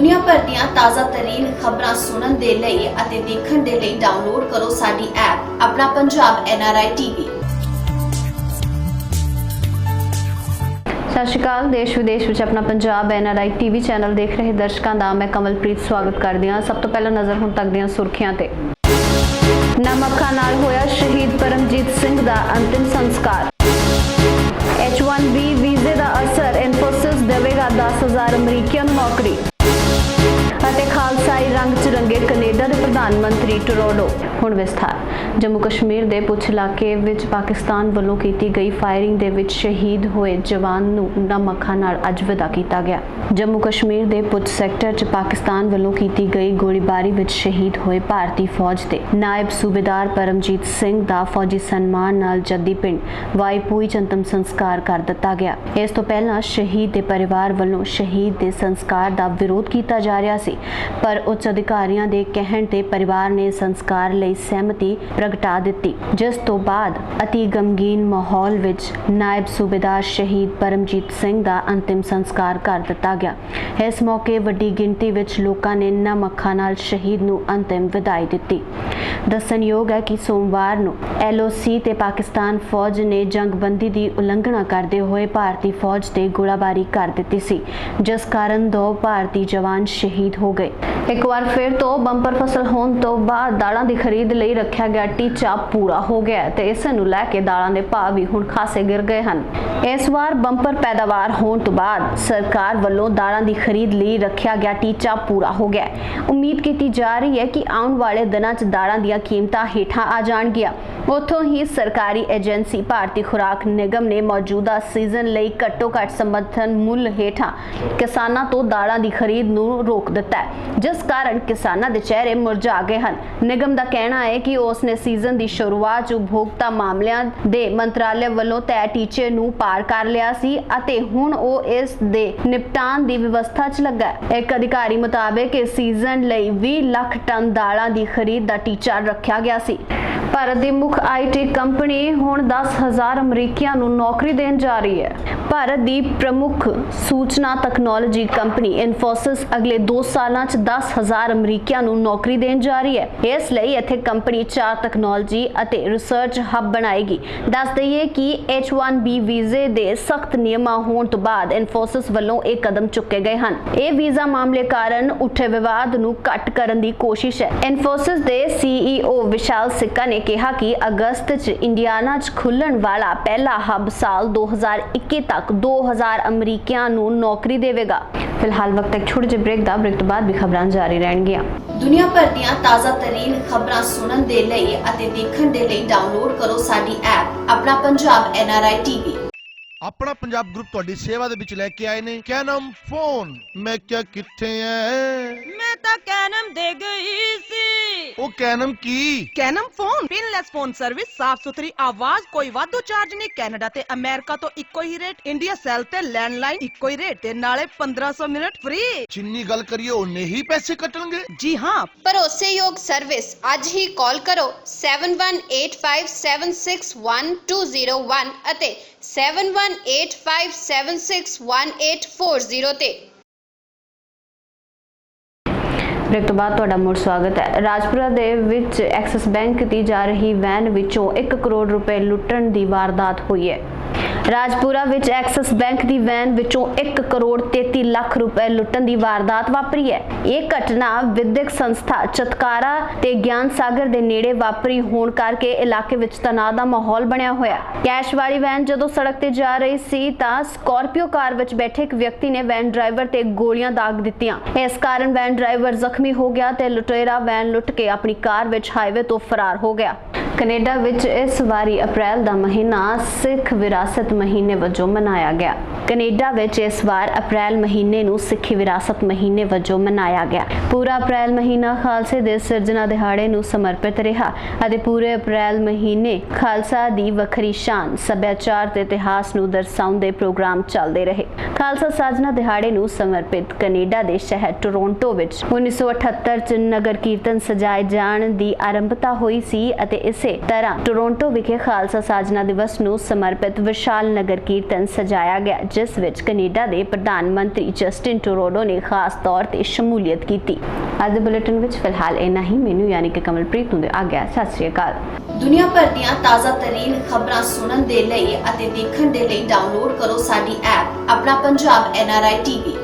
ਦੁਨੀਆ ਭਰ ਦੀਆਂ ਤਾਜ਼ਾ ਤਰੀਨ ਖਬਰਾਂ ਸੁਣਨ ਦੇ ਲਈ ਅਤੇ ਦੇਖਣ ਦੇ ਲਈ ਡਾਊਨਲੋਡ ਕਰੋ ਸਾਡੀ ਐਪ ਆਪਣਾ ਪੰਜਾਬ ਐਨਆਰਆਈ ਟੀਵੀ ਸਤਿ ਸ਼੍ਰੀ ਅਕਾਲ, ਦੇਸ਼ ਵਿਦੇਸ਼ ਵਿੱਚ ਆਪਣਾ ਪੰਜਾਬ ਐਨਆਰਆਈ ਟੀਵੀ ਚੈਨਲ ਦੇਖ ਰਹੇ ਦਰਸ਼ਕਾਂ ਦਾ ਮੈਂ ਕਮਲਪ੍ਰੀਤ ਸਵਾਗਤ ਕਰਦੀ ਹਾਂ। ਸਭ ਤੋਂ ਪਹਿਲਾਂ ਨਜ਼ਰ ਹੁਣ ਤੱਕ ਦੀਆਂ ਸੁਰਖੀਆਂ ਤੇ। ਨਮੱਖਾ ਨਾਲ ਹੋਇਆ ਸ਼ਹੀਦ ਪਰਮਜੀਤ ਸਿੰਘ ਦਾ ਅੰਤਿਮ ਸੰਸਕਾਰ। H1B ਵੀਜ਼ੇ ਦਾ ਅਸਰ ਇਨਫੋਸਿਸ ਦੇਵੇਗਾ 10000 ਅਮਰੀਕੀਆਂ ਨੂੰ ਨੌਕਰੀ। ਰੰਗ ਚ ਰੰਗੇ ਕੈਨੇਡਾ ਦੇ ਪ੍ਰਧਾਨ ਮੰਤਰੀ ਟਰੋਡੋ। ਹੁਣ ਵਿਸਥਾਰ। ਜੰਮੂ ਕਸ਼ਮੀਰ ਦੇ ਪੁੰਛ ਇਲਾਕੇ ਵਿੱਚ ਪਾਕਿਸਤਾਨ ਵੱਲੋਂ ਕੀਤੀ ਗਈ ਫਾਇਰਿੰਗ ਦੇ ਵਿੱਚ ਸ਼ਹੀਦ ਹੋਏ ਜਵਾਨ ਨੂੰ ਨਮੱਖਾ ਨਾਲ ਅੱਜ ਵਿਦਾ ਕੀਤਾ ਗਿਆ। ਜੰਮੂ ਕਸ਼ਮੀਰ ਦੇ ਪੁੰਛ ਸੈਕਟਰ 'ਚ ਪਾਕਿਸਤਾਨ ਵੱਲੋਂ ਕੀਤੀ ਗਈ ਗੋਲੀਬਾਰੀ ਵਿੱਚ ਸ਼ਹੀਦ ਹੋਏ ਭਾਰਤੀ ਫੌਜ ਦੇ ਨਾਇਬ ਸੂਬੇਦਾਰ ਪਰਮਜੀਤ ਸਿੰਘ ਦਾ ਫੌਜੀ ਸਨਮਾਨ ਨਾਲ ਜੱਦੀ ਪਿੰਡ ਵਾਈਪੂਈ ਚ ਅੰਤਮ ਸੰਸਕਾਰ ਕਰ ਦਿੱਤਾ ਗਿਆ। ਇਸ ਤੋਂ ਪਹਿਲਾਂ ਸ਼ਹੀਦ ਦੇ ਪਰਿਵਾਰ ਵੱਲੋਂ ਸ਼ਹੀਦ ਦੇ ਸੰਸਕਾਰ ਦਾ ਵਿਰੋਧ ਕੀਤਾ ਜਾ ਰਿਹਾ ਸੀ, ਪਰ ਉੱਚ ਅਧਿਕਾਰੀਆਂ ਦੇ ਕਹਿਣ ਤੇ ਪਰਿਵਾਰ ਨੇ ਸੰਸਕਾਰ ਲਈ ਸਹਿਮਤੀ ਪ੍ਰਗਟਾ ਦਿੱਤੀ। ਜਿਸ ਤੋਂ ਬਾਅਦ ਅਤੀ ਗਮਗੀਨ ਮਾਹੌਲ ਵਿੱਚ ਨਾਇਬ ਸੂਬੇਦਾਰ ਸ਼ਹੀਦ ਪਰਮਜੀਤ ਸਿੰਘ ਦਾ ਅੰਤਿਮ ਸੰਸਕਾਰ ਕਰ ਦਿੱਤਾ ਗਿਆ। ਇਸ ਮੌਕੇ ਵੱਡੀ ਗਿਣਤੀ ਵਿੱਚ ਲੋਕਾਂ ਨੇ ਨਮ ਅੱਖਾਂ ਨਾਲ ਸ਼ਹੀਦ ਨੂੰ ਅੰਤਿਮ ਵਿਦਾਈ ਦਿੱਤੀ। ਦੱਸਣਯੋਗ ਹੈ ਕਿ ਸੋਮਵਾਰ ਨੂੰ ਐਲਓਸੀ ਤੇ ਪਾਕਿਸਤਾਨ ਫੌਜ ਨੇ ਜੰਗਬੰਦੀ ਦੀ ਉਲੰਘਣਾ ਕਰਦੇ ਹੋਏ ਭਾਰਤੀ ਫੌਜ ਤੇ ਗੋਲਾਬਾਰੀ ਕਰ ਦਿੱਤੀ ਸੀ, ਜਿਸ ਕਾਰਨ ਦੋ ਭਾਰਤੀ ਜਵਾਨ ਸ਼ਹੀਦ ਹੋ ਗਏ। ਇੱਕ ਵਾਰ ਫਿਰ ਤੋਂ ਬੰਪਰ ਫਸਲ ਹੋਣ ਤੋਂ ਬਾਅਦ ਦਾਲਾਂ ਦੀ ਖਰੀਦ ਲਈ ਰੱਖਿਆ ਗਿਆ ਟੀਚਾ ਪੂਰਾ ਹੋ ਗਿਆ ਤੇ ਇਸ ਨੂੰ ਲੈ ਕੇ ਦਾਲਾਂ ਦੇ ਭਾਅ ਵੀ ਹੁਣ ਖਾਸੇ ਗਿਰ ਗਏ ਹਨ। ਇਸ ਵਾਰ ਬੰਪਰ ਪੈਦਾਵਾਰ ਹੋਣ ਤੋਂ ਬਾਅਦ ਸਰਕਾਰ ਵੱਲੋਂ ਦਾਲਾਂ ਦੀ ਖਰੀਦ ਲਈ ਰੱਖਿਆ ਗਿਆ ਟੀਚਾ ਪੂਰਾ ਹੋ ਗਿਆ ਉਮੀਦ ਕੀਤੀ ਜਾ ਰਹੀ ਹੈ ਕਿ ਆਉਣ ਵਾਲੇ ਦਿਨਾਂ 'ਚ ਦਾਲਾਂ ਦੀ ਦੀਆਂ ਕੀਮਤਾਂ ਹੇਠਾਂ ਆ ਜਾਣਗੀਆਂ। ਉੱਥੋਂ ਹੀ ਸਰਕਾਰੀ ਏਜੰਸੀ ਭਾਰਤੀ ਖੁਰਾਕ ਨਿਗਮ ਨੇ ਮੌਜੂਦਾ ਸੀਜ਼ਨ ਲਈ ਘੱਟੋ-ਘੱਟ ਸਮਰਥਨ ਮੁੱਲ ਹੇਠਾਂ ਕਿਸਾਨਾਂ ਤੋਂ ਦਾਲਾਂ ਦੀ ਖਰੀਦ ਨੂੰ ਰੋਕ ਦਿੱਤਾ ਹੈ, ਜਿਸ ਕਾਰਨ ਕਿਸਾਨਾਂ ਦੇ ਚਿਹਰੇ ਮੁਰਝਾ ਗਏ ਹਨ। ਨਿਗਮ ਦਾ ਕਹਿਣਾ ਹੈ ਕਿ ਉਸ ਨੇ ਸੀਜ਼ਨ ਦੀ ਸ਼ੁਰੂਆਤ 'ਚ ਉਪਭੋਗਤਾ ਮਾਮਲਿਆਂ ਦੇ ਮੰਤਰਾਲੇ ਵੱਲੋਂ ਤੈਅ ਟੀਚੇ ਨੂੰ ਪਾਰ ਕਰ ਲਿਆ ਸੀ ਅਤੇ ਹੁਣ ਉਹ ਇਸ ਦੇ ਨਿਪਟਾਨ ਦੀ ਵਿਵਸਥਾ 'ਚ ਲੱਗਾ ਹੈ। ਇੱਕ ਅਧਿਕਾਰੀ ਮੁਤਾਬਕ ਇਸ ਸੀਜ਼ਨ ਲਈ 20 ਲੱਖ ਟਨ ਦਾਲਾਂ ਦੀ ਖਰੀਦ ਦਾ ਟੀਚਾ ਰੱਖਿਆ ਗਿਆ ਸੀ। ਭਾਰਤ ਦੀ ਮੁੱਖ ਆਈਟੀ ਕੰਪਨੀ ਹੁਣ 10000 ਅਮਰੀਕੀਆਂ ਨੂੰ ਨੌਕਰੀ ਦੇਣ ਜਾ ਰਹੀ ਹੈ। ਭਾਰਤ ਦੀ ਪ੍ਰਮੁੱਖ ਸੂਚਨਾ ਤਕਨਾਲੋਜੀ ਕੰਪਨੀ ਇਨਫੋਸਿਸ ਅਗਲੇ 2 ਸਾਲਾਂ 'ਚ 10000 ਅਮਰੀਕੀਆਂ ਨੂੰ ਨੌਕਰੀ ਦੇਣ ਜਾ ਰਹੀ ਹੈ। ਇਸ ਲਈ ਇੱਥੇ ਕੰਪਨੀ ਚਾਰ ਤਕਨਾਲੋਜੀ ਅਤੇ ਰਿਸਰਚ ਹੱਬ ਬਣਾਏਗੀ। ਦੱਸ ਦਈਏ ਕਿ H1B ਵੀਜ਼ੇ ਦੇ ਸਖਤ ਨਿਯਮਾਂ ਹੋਣ ਤੋਂ ਬਾਅਦ ਇਨਫੋਸਿਸ ਵੱਲੋਂ ਇਹ ਕਦਮ ਚੁੱਕੇ ਗਏ ਹਨ। ਇਹ ਵੀਜ਼ਾ ਮਾਮਲੇ ਕਾਰਨ ਉੱਠੇ ਵਿਵਾਦ ਨੂੰ ਘੱਟ ਕਰਨ ਦੀ ਕੋਸ਼ਿਸ਼ ਹੈ। ਇਨਫੋਸਿਸ ਦੇ CEO ਵਿਸ਼ਾਲ ਸਿੱਕਾ ਨੇ ਕਿਹਾ ਕਿ ਅਗਸਤ 'ਚ ਇੰਡੀਆਨਾ 'ਚ ਖੁੱਲਣ ਵਾਲਾ ਪਹਿਲਾ ਹੱਬ ਸਾਲ 2021 ਤੱਕ 2000 ਅਮਰੀਕੀਆਂ ਨੂੰ ਨੌਕਰੀ ਦੇਵੇਗਾ। ਫਿਲਹਾਲ ਵਕਤ ਇੱਕ ਛੋਟੇ ਜਿਹੇ ਬ੍ਰੇਕ ਦਾ ਬ੍ਰੇਕ ਤੋਂ ਬਾਅਦ ਵੀ ਖਬਰਾਂ ਜਾਰੀ ਰਹਿਣਗੀਆਂ। ਦੁਨੀਆ ਭਰ ਦੀਆਂ ਤਾਜ਼ਾ ਤਰੀਨ ਖਬਰਾਂ ਸੁਣਨ ਦੇ ਲਈ ਅਤੇ ਦੇਖਣ ਦੇ ਲਈ ਡਾਊਨਲੋਡ ਕਰੋ ਸਾਡੀ ਐਪ ਆਪਣਾ ਪੰਜਾਬ ਐਨਆਰਆਈ ਟੀਵੀ ਆਪਣਾ ਪੰਜਾਬ ਗਰੁੱਪ ਤੁਹਾਡੀ ਸੇਵਾ ਦੇ ਵਿੱਚ ਲੈ ਕੇ ਆਏ ਨੇ ਕੈਨਮ ਫੋਨ। ਮੈਂ ਕਿਹਾ ਕਿੱਥੇ ਐ? ਮੈਂ ਤਾਂ ਕੈਨਮ ਦੇ ਗਈ ਸੀ। ਉਹ ਕੈਨਮ ਕੀ? ਕੈਨਮ ਫੋਨ। ਪਿਨਲੈਸ ਫੋਨ ਸਰਵਿਸ ਸਾਫ਼ ਸੁਥਰੀ ਆਵਾਜ਼ ਕੋਈ ਵਾਧੂ ਚਾਰਜ ਨਹੀਂ। ਕੈਨੇਡਾ ਤੇ ਅਮਰੀਕਾ ਤੋਂ ਇੱਕੋ ਹੀ ਰੇਟ ਇੰਡੀਆ ਸੈਲ ਤੇ ਲੈਂਡਲਾਈਨ ਇੱਕੋ ਹੀ ਰੇਟ ਤੇ ਨਾਲੇ 1500 ਮਿੰਟ ਫ੍ਰੀ ਜਿੰਨੀ ਗੱਲ ਕਰੀਏ ਉਨੇ ਹੀ ਪੈਸੇ ਕੱਟਣਗੇ। ਜੀ ਹਾਂ। ਭਰੋਸੇਯੋਗ ਸਰਵਿਸ ਅੱਜ ਹੀ ਕਾਲ ਕਰੋ 7185761201 ਅਤੇ 7185761840 ਤੇ। ਬ੍ਰੇਕ ਤੋਂ ਬਾਅਦ ਤੁਹਾਡਾ ਮੁੜ ਸਵਾਗਤ ਹੈ। ਰਾਜਪੁਰਾ ਦੇ ਵਿੱਚ ਐਕਸਿਸ ਬੈਂਕ ਦੀ ਜਾ ਰਹੀ ਵੈਨ ਵਿੱਚੋਂ 1 ਕਰੋੜ ਰੁਪਏ ਲੁੱਟਣ ਦੀ ਵਾਰਦਾਤ ਹੋਈ ਹੈ। ਰਾਜਪੁਰਾ ਵਿੱਚ ਐਕਸਿਸ ਬੈਂਕ ਦੀ ਵੈਨ ਵਿੱਚੋਂ 1 ਕਰੋੜ 33 ਲੱਖ ਰੁਪਏ ਲੁੱਟਣ ਦੀ ਵਾਰਦਾਤ ਵਾਪਰੀ ਹੈ। ਇਹ ਘਟਨਾ ਵਿਦਿਅਕ ਸੰਸਥਾ ਚਤਕਾਰਾ ਤੇ ਗਿਆਨ ਸਾਗਰ ਦੇ ਨੇੜੇ ਵਾਪਰੀ ਹੋਣ ਕਰਕੇ ਇਲਾਕੇ ਵਿੱਚ ਤਣਾਅ ਦਾ ਮਾਹੌਲ ਬਣਿਆ ਹੋਇਆ। ਕੈਸ਼ ਵਾਲੀ ਵੈਨ ਜਦੋਂ ਸੜਕ ਤੇ ਜਾ ਰਹੀ ਸੀ ਤਾਂ ਸਕਾਰਪੀਓ ਕਾਰ ਵਿੱਚ ਬੈਠੇ ਇੱਕ ਵਿਅਕਤੀ ਨੇ ਵੈਨ ਡਰਾਈਵਰ ਤੇ ਗੋਲੀਆਂ ਦਾਗ ਦਿੱਤੀਆਂ। ਇਸ ਕਾਰਨ ਵੈਨ ਡਰਾਈਵਰ ਜ਼ਖਮੀ ਹੋ ਗਿਆ ਤੇ ਲੁਟੇਰਾ ਵੈਨ ਲੁੱਟ ਕੇ ਆਪਣੀ ਕਾਰ ਵਿੱਚ ਹਾਈਵੇ ਤੋਂ ਫਰਾਰ ਹੋ ਗਿਆ। ਕੈਨੇਡਾ ਵਿੱਚ ਇਸ ਵਾਰੀ ਅਪ੍ਰੈਲ ਦਾ ਮਹੀਨਾ ਸਿੱਖ ਵਿਰਾਸਤ ਮਹੀਨੇ ਵਜੋਂ ਮਨਾਇਆ ਗਿਆ। ਕੈਨੇਡਾ ਵਿੱਚ ਇਸ ਵਾਰ ਅਪ੍ਰੈਲ ਮਹੀਨੇ ਨੂੰ ਸਿੱਖੀ ਵਿਰਾਸਤ ਮਹੀਨੇ ਵਜੋਂ ਮਨਾਇਆ ਗਿਆ। ਪੂਰਾ ਅਪ੍ਰੈਲ ਮਹੀਨਾ ਖਾਲਸੇ ਦੇ ਸਿਰਜਣਾ ਦਿਹਾੜੇ ਨੂੰ ਸਮਰਪਿਤ ਰਿਹਾ ਅਤੇ ਪੂਰੇ ਅਪ੍ਰੈਲ ਮਹੀਨੇ ਖਾਲਸਾ ਦੀ ਵੱਖਰੀ ਸ਼ਾਨ, ਸੱਭਿਆਚਾਰ ਤੇ ਇਤਿਹਾਸ ਨੂੰ ਦਰਸਾਉਂਦੇ ਪ੍ਰੋਗਰਾਮ ਚੱਲਦੇ ਰਹੇ। ਖਾਲਸਾ ਸਾਜਨਾ ਦਿਹਾੜੇ ਨੂੰ ਸਮਰਪਿਤ ਕੈਨੇਡਾ ਦੇ ਸ਼ਹਿਰ ਟੋਰਾਂਟੋ ਵਿੱਚ 1978 ਚ ਨਗਰ ਕੀਰਤਨ ਸਜਾਏ ਜਾਣ ਦੀ ਆਰੰਭਤਾ ਹੋਈ ਸੀ ਅਤੇ ਇਸੇ ਤਰ੍ਹਾਂ ਟੋਰਾਂਟੋ ਵਿਖੇ ਖਾਲਸਾ ਸਾਜਨਾ ਦਿਵਸ ਨੂੰ ਸਮਰਪਿਤ ਵਿਸ਼ਾਲ ਨਗਰ ਕੀਰਤਨ ਸਜਾਇਆ ਗਿਆ ਜਿਸ ਵਿੱਚ ਕੈਨੇਡਾ ਦੇ ਪ੍ਰਧਾਨ ਮੰਤਰੀ ਜਸਟਿਨ ਟਰੂਡੋ ਨੇ ਖਾਸ ਤੌਰ ਤੇ ਸ਼ਮੂਲੀਅਤ ਕੀਤੀ। ਅੱਜ ਦੇ ਬੁਲੇਟਿਨ ਵਿੱਚ ਫਿਲਹਾਲ ਇੰਨਾ ਹੀ। ਮੈਨੂੰ ਯਾਨੀ ਕਿ ਕਮਲਪ੍ਰੀਤ ਨੂੰ ਦੇ ਆ ਗਿਆ ਸਤਿ ਸ਼੍ਰੀ ਅਕਾਲ। ਦੁਨੀਆ ਭਰ ਦੀਆਂ ਤਾਜ਼ਾ ਤਰੀਨ ਖਬਰਾਂ ਸੁਣਨ ਦੇ ਲਈ ਅਤੇ ਦੇਖਣ ਦੇ ਲਈ ਡਾਊਨਲੋਡ ਕਰੋ ਸਾਡੀ ਐਪ ਆਪਣਾ ਪੰਜਾਬ ਐਨਆਰਆਈ ਟੀਵੀ